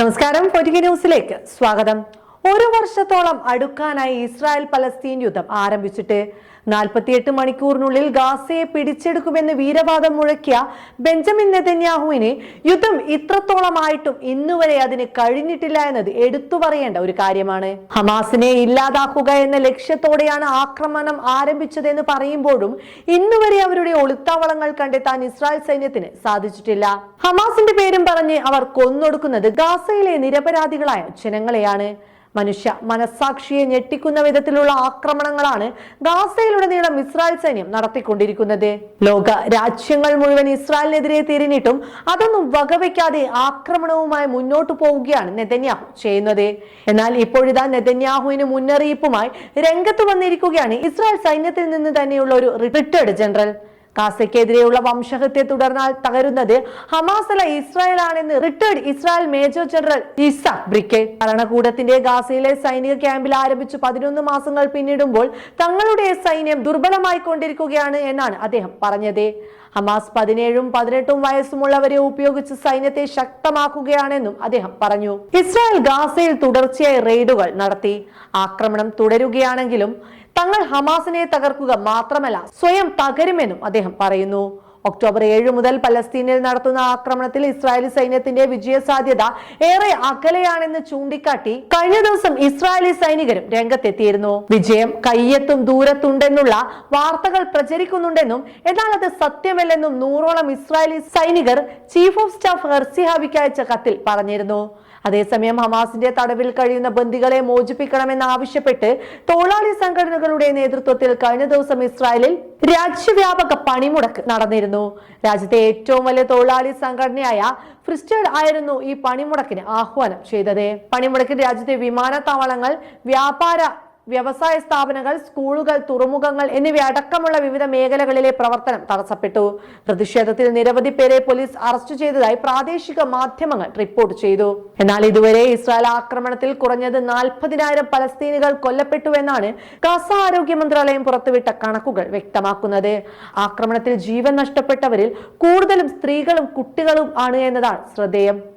നമസ്കാരം പൊരിക ന്യൂസിലേക്ക് സ്വാഗതം. ഒരു വർഷത്തോളം അടുക്കാനായി ഇസ്രായേൽ പലസ്തീൻ യുദ്ധം ആരംഭിച്ചിട്ട് നാൽപ്പത്തിയെട്ട് മണിക്കൂറിനുള്ളിൽ ഗാസയെ പിടിച്ചെടുക്കുമെന്ന് വീരവാദം മുഴക്കിയ ബെഞ്ചമിൻ നെതന്യാഹുവിന് യുദ്ധം ഇത്രത്തോളമായിട്ടും ഇന്നുവരെ അതിന് കഴിഞ്ഞിട്ടില്ല എന്നത് എടുത്തു പറയേണ്ട ഒരു കാര്യമാണ്. ഹമാസിനെ ഇല്ലാതാക്കുക എന്ന ലക്ഷ്യത്തോടെയാണ് ആക്രമണം ആരംഭിച്ചതെന്ന് പറയുമ്പോഴും ഇന്നുവരെ അവരുടെ ഒളിത്താവളങ്ങൾ കണ്ടെത്താൻ ഇസ്രായേൽ സൈന്യത്തിന് സാധിച്ചിട്ടില്ല. ഹമാസിന്റെ പേരും പറഞ്ഞ് അവർ കൊന്നൊടുക്കുന്നത് ഗാസയിലെ നിരപരാധികളായ ജനങ്ങളെയാണ്. മനുഷ്യ മനസാക്ഷിയെ ഞെട്ടിക്കുന്ന വിധത്തിലുള്ള ആക്രമണങ്ങളാണ് ഗാസയിലുടനീളം ഇസ്രായേൽ സൈന്യം നടത്തിക്കൊണ്ടിരിക്കുന്നത്. ലോക രാജ്യങ്ങൾ മുഴുവൻ ഇസ്രായേലിനെതിരെ തിരിഞ്ഞിട്ടും അതൊന്നും വകവയ്ക്കാതെ ആക്രമണവുമായി മുന്നോട്ടു പോവുകയാണ് നെതന്യാഹു ചെയ്യുന്നത്. എന്നാൽ ഇപ്പോഴിതാ നെതന്യാഹുവിന് മുന്നറിയിപ്പുമായി രംഗത്ത് വന്നിരിക്കുകയാണ് ഇസ്രായേൽ സൈന്യത്തിൽ നിന്ന് തന്നെയുള്ള ഒരു റിട്ടയർഡ് ജനറൽ. ഗാസയ്ക്കെതിരെയുള്ള വംശഹത്യ തുടർന്നാൽ തകരുന്നത് ഹമാസല ആണെന്ന് റിട്ടയർഡ് ഇസ്രായേൽ മേജർ ജനറൽ ഇസ ബ്രിക്കെ. ഭരണകൂടത്തിന്റെ ഗാസയിലെ സൈനിക ക്യാമ്പിൽ ആരംഭിച്ചു പതിനൊന്ന് മാസങ്ങൾ പിന്നിടുമ്പോൾ തങ്ങളുടെ സൈന്യം ദുർബലമായി കൊണ്ടിരിക്കുകയാണ് എന്നാണ് അദ്ദേഹം പറഞ്ഞത്. ഹമാസ് പതിനേഴും പതിനെട്ടും വയസ്സുമുള്ളവരെ ഉപയോഗിച്ച് സൈന്യത്തെ ശക്തമാക്കുകയാണെന്നും അദ്ദേഹം പറഞ്ഞു. ഇസ്രായേൽ ഗാസയിൽ തുടർച്ചയായി റെയ്ഡുകൾ നടത്തി. ആക്രമണം തുടരുകയാണെങ്കിലും തങ്ങൾ ഹമാസിനെ തകർക്കുക മാത്രമല്ല സ്വയം തകരുമെന്നും അദ്ദേഹം പറയുന്നു. ഒക്ടോബർ ഏഴ് മുതൽ പലസ്തീനിൽ നടത്തുന്ന ആക്രമണത്തിൽ ഇസ്രായേലി സൈന്യത്തിന്റെ വിജയ സാധ്യത ഏറെ അകലെയാണെന്ന് ചൂണ്ടിക്കാട്ടി കഴിഞ്ഞ ദിവസം ഇസ്രായേലി സൈനികരും രംഗത്തെത്തിയിരുന്നു. വിജയം കയ്യെത്തും ദൂരത്തുണ്ടെന്നുള്ള വാർത്തകൾ പ്രചരിക്കുന്നുണ്ടെന്നും എന്നാൽ അത് സത്യമല്ലെന്നും നൂറോളം ഇസ്രായേലി സൈനികർ ചീഫ് ഓഫ് സ്റ്റാഫ് ഹെർസി ഹാവിക്ക് അയച്ച കത്തിൽ പറഞ്ഞിരുന്നു. അതേസമയം ഹമാസിന്റെ തടവിൽ കഴിയുന്ന ബന്ദികളെ മോചിപ്പിക്കണമെന്ന് ആവശ്യപ്പെട്ട് തൊഴിലാളി സംഘടനകളുടെ നേതൃത്വത്തിൽ കഴിഞ്ഞ ദിവസം ഇസ്രായേലിൽ രാജ്യവ്യാപക പണിമുടക്ക് നടന്നിരുന്നു. രാജ്യത്തെ ഏറ്റവും വലിയ തൊഴിലാളി സംഘടനയായ ഫ്രിസ്റ്റേഡ് ആയിരുന്നു ഈ പണിമുടക്കിന് ആഹ്വാനം ചെയ്തത്. പണിമുടക്കിൽ രാജ്യത്തെ വിമാനത്താവളങ്ങൾ വ്യാപാര വ്യവസായ സ്ഥാപനങ്ങൾ സ്കൂളുകൾ തുറമുഖങ്ങൾ എന്നിവ അടക്കമുള്ള വിവിധ മേഖലകളിലെ പ്രവർത്തനം തടസ്സപ്പെട്ടു. പ്രതിഷേധത്തിൽ നിരവധി പേരെ പോലീസ് അറസ്റ്റ് ചെയ്തതായി പ്രാദേശിക മാധ്യമങ്ങൾ റിപ്പോർട്ട് ചെയ്തു. എന്നാൽ ഇതുവരെ ഇസ്രായേൽ ആക്രമണത്തിൽ കുറഞ്ഞത് നാൽപ്പതിനായിരം പലസ്തീനികൾ കൊല്ലപ്പെട്ടുവെന്നാണ് ഗാസ ആരോഗ്യ മന്ത്രാലയം പുറത്തുവിട്ട കണക്കുകൾ വ്യക്തമാക്കുന്നത്. ആക്രമണത്തിൽ ജീവൻ നഷ്ടപ്പെട്ടവരിൽ കൂടുതലും സ്ത്രീകളും കുട്ടികളും ആണ് എന്നതാണ് ശ്രദ്ധേയം.